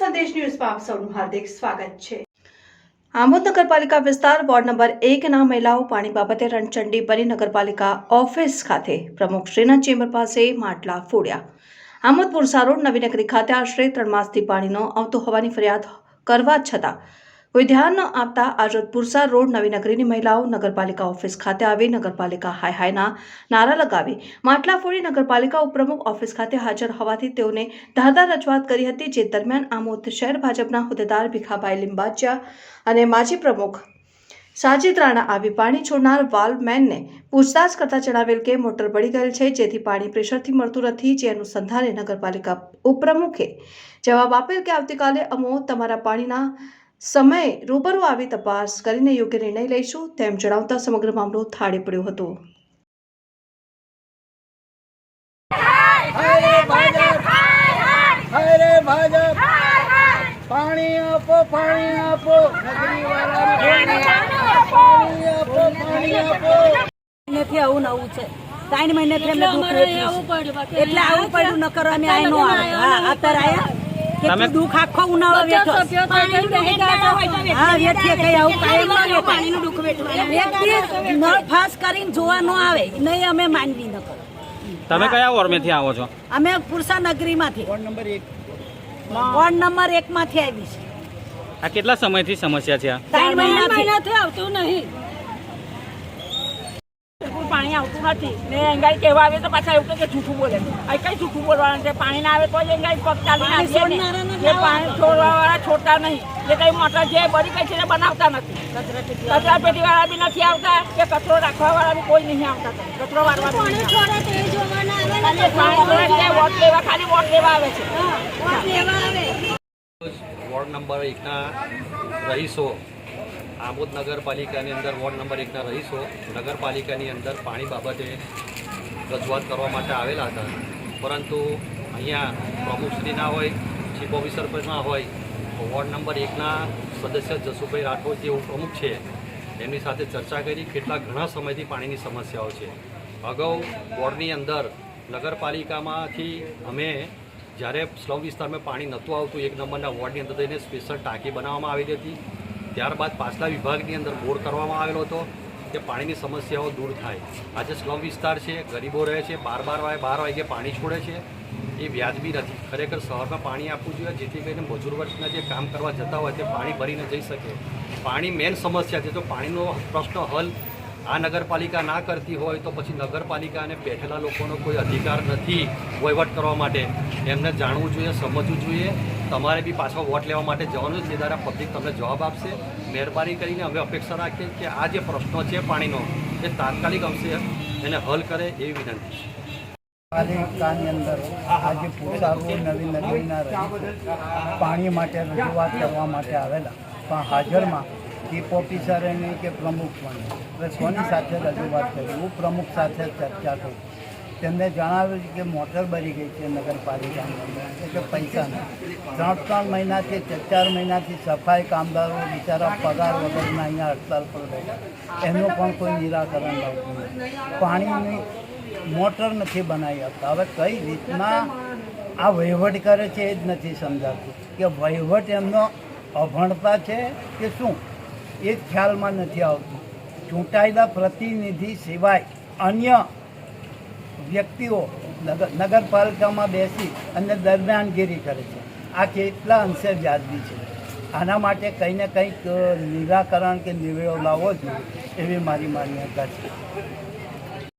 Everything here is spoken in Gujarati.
ન્યૂઝમાં આપ સૌનું હાર્દિક સ્વાગત છે. આંબોદ નગરપાલિકા વિસ્તાર વોર્ડ નંબર એકના મહિલાઓ પાણી બાબતે રણચંડી બની નગરપાલિકા ઓફિસ ખાતે પ્રમુખ શ્રીના ચેમ્બર પાસે માટલા ફોડ્યા. આમોદ પુરસા નવીનગરી ખાતે આશરે ત્રણ માસથી પાણીનો આવતો હોવાની ફરિયાદ કરવા છતાં કોઈ ધ્યાન ન આપતા આજરોજ પુરસા રોડ નવીનગરીની મહિલાઓ નગરપાલિકા ઓફિસ ખાતે આવી, નગરપાલિકા હાય હાયના નારા લગાવી. માટલા ફોડી નગરપાલિકા ઉપપ્રમુખ ઓફિસ ખાતે હાજર હોવાથી તેઓને ધારદાર રજૂઆત કરી હતી, જે દરમિયાન આમોદ શહેર ભાજપના હોદ્દેદાર ભીખાભાઈ લિંબાચિયા અને માજી પ્રમુખ સાજિદ રાણા આવી પાણી છોડનાર વાલ્વમેનને પૂછતાછ કરતા જણાવેલ કે મોટર બળી ગયેલ છે, જેથી પાણી પ્રેશરથી મળતું નથી, જે અનુસંધાને નગરપાલિકા ઉપપ્રમુખે જવાબ આપેલ કે આવતીકાલે અમો તમારા પાણીના સમયે રૂબરૂ આવી તપાસ કરીને યોગ્ય નિર્ણય લઈશું તેમ જણાવતા સમગ્ર મામલો થાળે પડ્યો હતો. હાય ભાજપ હાય રે ભાજપ પાણી આપો પાણી આપો પાણી આપો પાણી આપો મહિનેથી આવું નવું છે ત્રણ છે. એટલે આવું પડ્યું ન કરો અમે નો અત્યારે આયા. કેટલું દુઃખ આખો ઉનાળો વેઠો. હા વેઠીએ કઈ આવું કાંઈ પાણીનું વેઠાય. વેઠો. નળ ફાસ કરીને જોવા ન આવે. નહીં અમે માનવી ન તમે કયા વોર્ડમાંથી આવો છો? અમે પુરસા નગરીમાંથી વોર્ડ નંબર એક. વોર્ડ નંબર એક માંથી આવી છે આ કેટલા સમયથી સમસ્યા છે આ? મહિના મહિનાથી આવતું નહીં. પાણી આવતું નથી. ને એંગાઈ કહેવા આવે તો પાછા એવું કહે કે જૂઠું બોલે. અહીં કઈ જૂઠું બોલવાનું? છે પાણી ના આવે તો જ એંગાઈ પગ ચાલીને આવીએ જે પાણી છોડવા વાળા છોડતા નહીં. જે કઈ મોટર જે બળી કઈ છે બનાવતા નથી. કચરા પેટી વાળા બી નથી આવતા. કે કચરો રાખવા વાળા બી કોઈ નહીં આવતા. કચરો વાળવા પાણી છોડે વોટ લેવા ખાલી વોટ લેવા આવે છે. વોર્ડ નંબર એકના રહીશો આમોદ નગરપાલિકાની અંદર વોર્ડ નંબર એકના રહીશો. નગરપાલિકાની અંદર પાણી બાબતે રજૂઆત કરવા માટે આવેલા હતા. પરંતુ અહીંયા પ્રમુખશ્રીના હોય ચીફ ઓફિસર પણ ના હોય વોર્ડ નંબર એકના સદસ્ય જસુભાઈ રાઠોડ, જે ઉપપ્રમુખ છે, એમની સાથે ચર્ચા કરી કેટલા ઘણા સમયથી પાણીની સમસ્યાઓ છે. અગાઉ વોર્ડની અંદર નગરપાલિકામાંથી અમે જ્યારે સ્લમ વિસ્તારમાં પાણી નહોતું આવતું, એક નંબરના વોર્ડની અંદર થઈને સ્પેશિયલ ટાંકી બનાવવામાં આવી હતી. ત્યારબાદ પાછલા વિભાગની અંદર બોર કરવામાં આવેલો હતો કે પાણીની સમસ્યાઓ દૂર થાય. આજે સ્લમ વિસ્તાર છે, ગરીબો રહે છે બાર બાર વાગે બાર વાગે પાણી છોડે છે. એ વ્યાજબી નથી. ખરેખર શહેરમાં પાણી આપવું જોઈએ, જેથી કરીને મજૂર વર્ગના જે કામ કરવા જતા હોય તે પાણી ભરીને જઈ શકે. પાણી મેન સમસ્યા છે. તો પાણીનો પ્રશ્ન હલ આ નગરપાલિકા ના કરતી હોય તો પછી નગરપાલિકાને બેઠેલા લોકોનો કોઈ અધિકાર નથી વહીવટ કરવા માટે. એમને જાણવું જોઈએ, સમજવું જોઈએ. તમારે બી પાછો વોટ લેવા માટે જવાનું છે દ્વારા પબ્લિક તમને જવાબ આપશે. મહેરબાની કરીને અમે અપેક્ષા રાખીએ કે આ જે પ્રશ્નો છે પાણીનો, એ તાત્કાલિક અંશે એને હલ કરે એવી વિનંતી છે. પાલિકાની અંદર આજે પુરસારો નવી નગરીના પાણી માટે રજૂઆત કરવા માટે આવેલા. પણ હાજરમાં ચીફ ઓફિસર એની કે પ્રમુખ પણ. હવે કોની સાથે રજૂઆત કરી. હું પ્રમુખ સાથે ચર્ચા કરી. તેમને જણાવ્યું કે મોટર બની ગઈ છે નગરપાલિકામાં. એટલે પૈસા નથી ત્રણ ત્રણ મહિનાથી, ચાર ચાર મહિનાથી સફાઈ કામદારો બિચારા પગાર વગરના અહીંયા હડતાલ પર બેઠા. એનું પણ કોઈ નિરાકરણ લાવતું નથી પાણીની મોટર નથી બનાવી આપતા. હવે કઈ રીતના આ વહીવટ કરે છે એ જ નથી સમજાતું. કે વહીવટ એમનો અભણતા છે કે શું? એ ખ્યાલમાં નથી આવતું. ચૂંટાયેલા પ્રતિનિધિ સિવાય અન્ય વ્યક્તિઓ નગર નગરપાલિકામાં બેસી અને દરમિયાનગીરી કરે છે. આ કેટલા અંશે વ્યાજબી છે. આના માટે કંઈ ને કંઈક નિરાકરણ કે નિવેડો લાવવો જોઈએ એવી મારી માન્યતા છે.